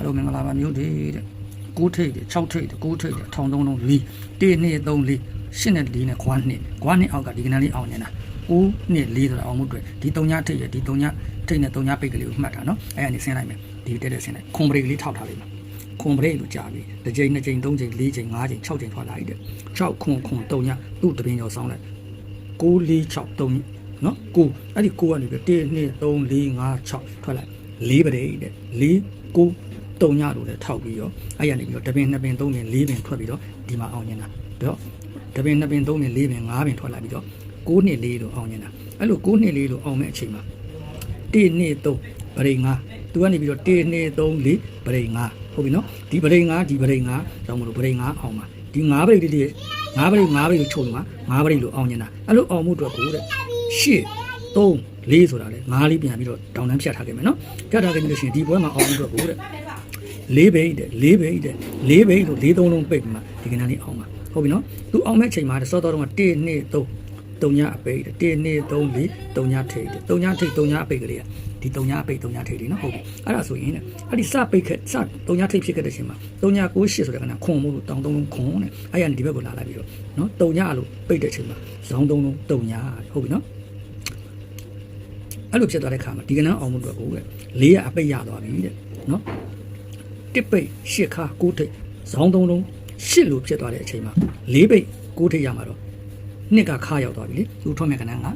အားလုံးမင်္ဂလာပါမျိုးတွေတဲ့9ထိပ်တဲ့6ထိပ်တဲ့9ထိပ်တဲ့ထောင်သုံးလုံး4 1 2 3 4 8နဲ့4နဲ့ခွန်းနှစ်ခွန်းနှစ်အောက်ကဒီကနန်းလေးအောင်နေတာ9နှစ်4ဆိုတာအောင်မှုအတွက်ဒီ3ညထိပ်ရဲ့ဒီ3ညထိပ်နဲ့3ညပိတ်ကလေးကိုမှတ်တာနော်အဲ့ဒါနေဆင်းလိုက်မယ်ဒီတက်တက်ဆင်းလိုက်ခွန်ဘရိတ်ကလေးထောက်ထားလိုက်မယ်ခွန်ဘရိတ်လို့ကြာပြီတစ်ချိန်နှစ်ချိန်သုံးချိန်လေးချိန်ငါးချိန်6ချိန်ထွက်လာပြီတဲ့6ခွန်ခွန်3ညသူ့တပင်းကျော်ဆောင်းလိုက်9 4 6 3နော်9အဲ့ဒီ9ကနေပြီး1 2 3 4 5 6ထွက်လိုက်4ပရိတ်တဲ့4 9 တုံညလို့လည်းထောက်ပြီးတော့အဲ့ရနေပြီးတော့တပင်နှစ်ပင်သုံးပင်လေးပင်ထွက်ပြီးတော့ဒီမှာအောင်နေတာတော့တပင်နှစ်ပင်သုံးပင်လေးပင်ငါးပင်ထွက်လာပြီးတော့9နှစ်လေးလို့အောင်နေတာအဲ့လို9နှစ်လေးလို့အောင်မဲ့အချိန်မှာ1နှစ်3ပရိငါသူကနေပြီးတော့1နှစ်3 4ပရိငါဟုတ်ပြီနော်ဒီပရိငါဒီပရိငါတော့မလို့ပရိငါအောင်ပါဒီ9ပရိလေးလေး9ပရိ9ပရိလို့ချုပ်မှာ9ပရိလို့အောင်နေတာအဲ့လိုအောင်မှုအတွက်ကိုတဲ့ရှစ်3 4ဆိုတာလေ9လေးပြန်ပြီးတော့တောင်းတန်းဖြတ်ထားခဲ့မယ်နော်ဖြတ်ထားခဲ့လို့ရှိရင်ဒီဘွဲမှာအောင်မှုအတွက်ကိုတဲ့ လေးဘိတ်တဲ့လေးဘိတ်တဲ့လေးဘိတ်လို့လေးသုံးလုံးပိတ်ပြီးမှဒီကနေ့လေးအောင်ပါဟုတ်ပြီနော်သူအောင်မဲ့ချိန်မှာစောတော်တော့1 2 3 3ညအပိတ်တဲ့1 2 3 4 3ညထိတ်တဲ့3ညထိတ်3ညအပိတ်ကလေးကဒီ3ညအပိတ်3ညထိတ်လေးနော်ဟုတ်ပြီအဲ့ဒါဆိုရင်တဲ့အဲ့ဒီစပိတ်ခက်စ3ညထိတ်ဖြစ်ခဲ့တဲ့ချိန်မှာ3ည9 8ဆိုတဲ့ကနခွန်မို့လို့တောင်းသုံးလုံးခွန်တဲ့အဲ့ရဒီဘက်ကိုလာလိုက်ပြီးတော့နော်3ညလို့ပိတ်တဲ့ချိန်မှာဇောင်းသုံးလုံး3ညဟုတ်ပြီနော်အဲ့လိုဖြစ်သွားတဲ့ခါမှာဒီကနန်းအောင်မှုအတွက်ကိုတဲ့လေးရအပိတ်ရသွားပြီတဲ့နော် တစ်ပိတ်ရှစ်ခါကိုးထိပ်ဇောင်းသုံးလုံးရှစ်လို့ဖြစ်သွားတဲ့အချိန်မှာလေးပိတ်ကိုးထိပ်ရမှာတော့နှစ်ကခါရောက်သွားပြီလေသူထွက်မဲ့ကနန်းက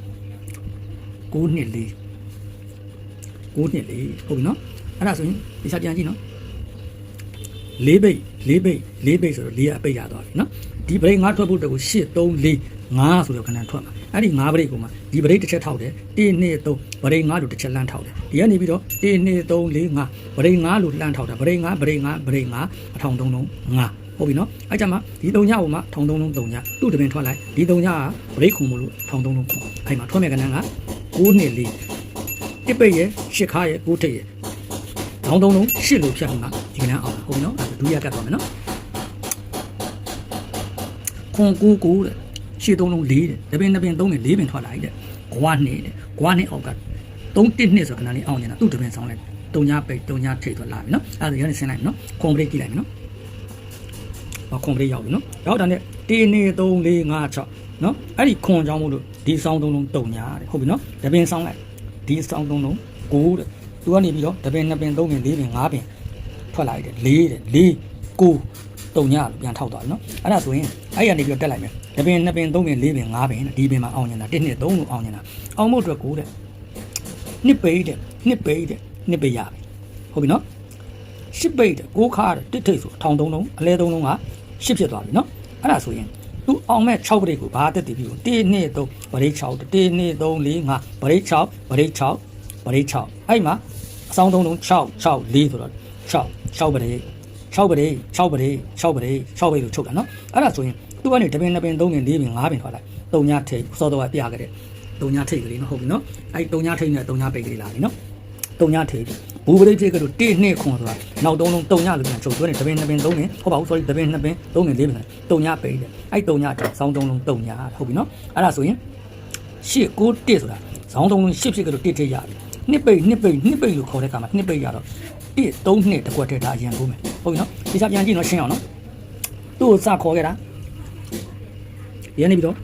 ကိုးနှစ်လေးကိုးနှစ်လေးဟုတ်ပြီနော်အဲ့ဒါဆိုရင်ဒီစားပြန်ကြည့်နော်လေးပိတ်လေးပိတ်လေးပိတ်ဆိုတော့လေးကအပိတ်ရသွားပြီနော်ဒီပရိတ်ငါထွက်ဖို့တကူရှစ်3 4 5ဆိုတော့ခဏထွက်မှာအဲ့ဒီ5ပရိတ်ကိုမှဒီပရိတ်တစ်ချက်ထောက်တယ်1 2 3ပရိတ်5လို့တစ်ချက်လမ်းထောက်တယ်ဒီကနေပြီးတော့1 2 3 4 5ပရိတ်5လို့လမ်းထောက်တာပရိတ်5ပရိတ်5ပရိတ်5အထောင်သုံးလုံး5ဟုတ်ပြီနော်အဲ့ကြမှာဒီ3ညပုံမှာထောင်သုံးလုံး3ညသူ့တပင်ထွက်လိုက်ဒီ3ညကပရိတ်ခုံမလို့ထောင်သုံးလုံးခုအဲ့မှာထွက်မဲ့ကဏ္ဍက9နှစ်4တစ်ပိတ်ရဲ့ရှစ်ခါရဲ့9ထိပ်ရဲ့ထောင်သုံးလုံးရှစ်လို့ဖြတ်ပြီးမှဒီကဏ္ဍအောင်ဟုတ်ပြီနော်အဲ့ဒါဒုတိယကတ်သွားမယ်နော်ခွန်ကူကူတဲ့ ရှေ့သုံးလုံး၄တဲ့တပင်နှစ်ပင်သုံးပင်၄ပင်ထွက်လာပြီတဲ့ဂွားနှစ်တဲ့ဂွားနှစ်အောက်က3တစ်နှစ်ဆိုခဏလေးအောင်နေတာသူ့တပင်ဆောင်လိုက်တုံညာပိတ်တုံညာထိတ်ထွက်လာပြီနော်အဲ့ဒါရနေဆင်းလိုက်ပြီနော်ခွန်ဘရိတ်ကြည့်လိုက်ပြီနော်ဟောခွန်ဘရိတ်ရောက်ပြီနော်ရောက်တာနဲ့1 2 3 4 5 6နော်အဲ့ဒီခွန်ကြောင်းမို့လို့ဒီဆောင်သုံးလုံးတုံညာတဲ့ဟုတ်ပြီနော်တပင်ဆောင်လိုက်ဒီဆောင်သုံးလုံး9တဲ့သူကနေပြီးတော့တပင်နှစ်ပင်သုံးပင်၄ပင်၅ပင်ထွက်လာတယ်၄တဲ့၄9တုံညာလို့ပြန်ထောက်သွားပြီနော်အဲ့ဒါဆိုရင်အဲ့ရနေပြီးတော့တက်လိုက်မယ် တပင်နှစ်ပင်သုံးပင်၄ပင်၅ပင်တဲ့ဒီပင်မှာအောင်နေတာ1နှစ်3လို့အောင်နေတာအောင်ဖို့အတွက်9တဲ့နှစ်ပိတ်တဲ့နှစ်ပိတ်တဲ့နှစ်ပိတ်ရပြီဟုတ်ပြီနော်ရှစ်ပိတ်တဲ့ကိုးခါတဲ့တစ်ထိတ်ဆိုထောင်သုံးလုံးအလဲသုံးလုံးကရှစ်ဖြစ်သွားပြီနော်အဲ့ဒါဆိုရင်သူအောင်မဲ့6ပရိတ်ကိုဘာတက်တည်ပြီး1 2 3ပရိတ်6 1 2 3 4 5ပရိတ်6ပရိတ်6ပရိတ်6အဲ့မှာအဆောင်သုံးလုံး6 6 4ဆိုတော့6 6ပရိတ်6ပရိတ်6ပရိတ်6ပရိတ်6ပရိတ်လို့ချုပ်တာနော်အဲ့ဒါဆိုရင် သူကနေတပင်2ပင်3ပင်4ပင်5ပင်ထွက်လိုက်3ညထိတ်စောတော့ပြခဲ့တဲ့3ညထိတ်ကလေးနော်ဟုတ်ပြီနော်အဲ့3ညထိတ်နဲ့3ညပိတ်ကလေးလာပြီနော်3ညထိတ်ဘူပရိတ်ဖြစ်ကတော့1နှစ်ခွန်ဆိုတာနောက်သုံးလုံး3ညလို့ပြန်ချုပ်သွင်းတယ်တပင်2ပင်3ပင်ဟုတ်ပါဘူး sorry တပင်2ပင်3ပင်4ပင်3ညပိတ်တယ်အဲ့3ညထိတ်စောင်း3လုံး3ညဟုတ်ပြီနော်အဲ့ဒါဆိုရင်ရှစ်ကို1ဆိုတာဇောင်း3လုံးရှစ်ဖြစ်ကတော့1ထိတ်ရပြီနှစ်ပိတ်နှစ်ပိတ်နှစ်ပိတ်လို့ခေါ်တဲ့ကမှာနှစ်ပိတ်ရတော့1 3နှစ်တကွက်ထဲဒါအရင်ကုန်မယ်ဟုတ်ပြီနော်ဒီစားပြန်ကြည့်နော်ရှင်းအောင်နော်သူ့ကိုစခေါ်ခဲ့တာ ဒီကနေပြီးတော့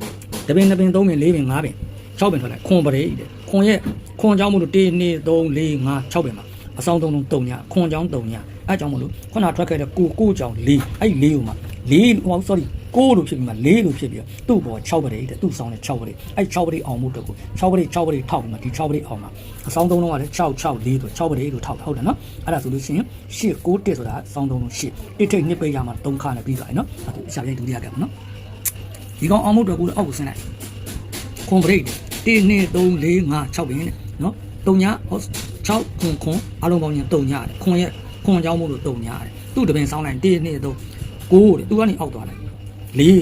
တပင်နှစ်ပင်သုံးပင်လေးပင်ငါးပင်6ပင်ထွက်လိုက်ခွန်ပရေတဲ့ခွန်ရဲ့ခွန်ကြောင့်မလို့1 2 3 4 5 6ပင်မှာအဆောင်သုံးလုံးတုံညာခွန်ကြောင့်တုံညာအဲကြောင့်မလို့ခုနထွက်ခဲ့တဲ့ကိုကိုကြောင့်၄အဲ့၄ကိုမှ၄ဟော sorry ကိုလို့ဖြစ်ပြီးမှ၄လို့ဖြစ်ပြီးသူ့ဘော6ပရေတဲ့သူ့ဆောင်တဲ့6ပရေအဲ့6ပရေအောင်မှုတော့ကို6ပရေ6ပရေထောက်ပြီးမှဒီ6ပရေအောင်မှာအဆောင်သုံးလုံးကလည်း6 6 4ဆို6ပရေလို့ထောက်ထောက်တယ်နော်အဲ့ဒါဆိုလို့ရှိရင်8 9 1ဆိုတာအဆောင်သုံးလုံး8 1ထိတ်2ပေးရမှာ3ခါနဲ့ပြီးသွားတယ်နော်အဲ့ဒါအရှာပြိုင်ဒုတိယကပ်နော် ဒီကောင်အောင်မုတ်တော်ကိုအောက်ကိုဆင်းလိုက်ခွန်ဘရိတ်1 2 3 4 5 6ပင်တဲ့နော်တုံညာ6ခွန်ခွန်အလုံးပေါင်းရင်တုံညာတဲ့ခွန်ရဲ့ခွန်ကြောင်းမို့လို့တုံညာတဲ့သူ့တပင်ဆောင်းလိုက်1 2 3 9တဲ့သူကနေအောက်သွားလိုက်4တဲ့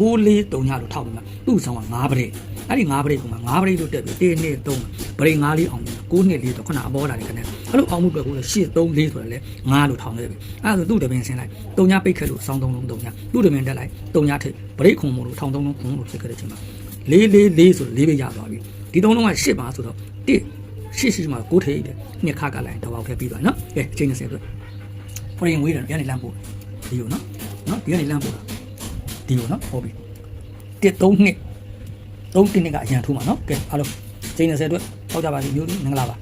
ကိုလေးတုံညလို့ထောက်ပြီးမှသူ့ဆောင်က9ပရိတ်အဲ့ဒီ9ပရိတ်က9ပရိတ်လို့တက်ပြီး1 2 3ပရိတ်9လေးအောင် 9နှစ်လေးဆိုခုနအပေါ်လာတယ်ခဏအဲ့လိုအောင်မှုတွေ့ကိုလို့8 3 4ဆိုရလဲ9လို့ထောင်ခဲ့ပြီအဲ့ဒါဆိုသူ့တပင်ဆင်းလိုက်တုံညာပိတ်ခဲ့လို့စောင်းသုံးလုံးတုံညာသူ့တပင်တက်လိုက်တုံညာထိပ်ဗရိတ်ခုံမို့လို့ထောင်သုံးလုံးခုံလို့ဖြစ်ခဲ့တဲ့အချိန်မှာ4 4 4ဆို4ပဲရသွားပြီဒီသုံးလုံးက8ပါဆိုတော့1ရှိရှိမှာ9ထိပ်တယ်နှစ်ခါကလိုက်တပောက်ခဲ့ပြီးသွားနော်ကဲအချိန်20အတွက်ဖရင်ဝေးတယ်ရနေလမ်းပို့ဒီကိုနော်နော်ဒီကနေလမ်းပို့တာဒီကိုနော်ဟုတ်ပြီ1 3 2 3 2ကအရန်ထိုးမှာနော်ကဲအားလုံးချိန်20အတွက် 好家伙有你能拉吧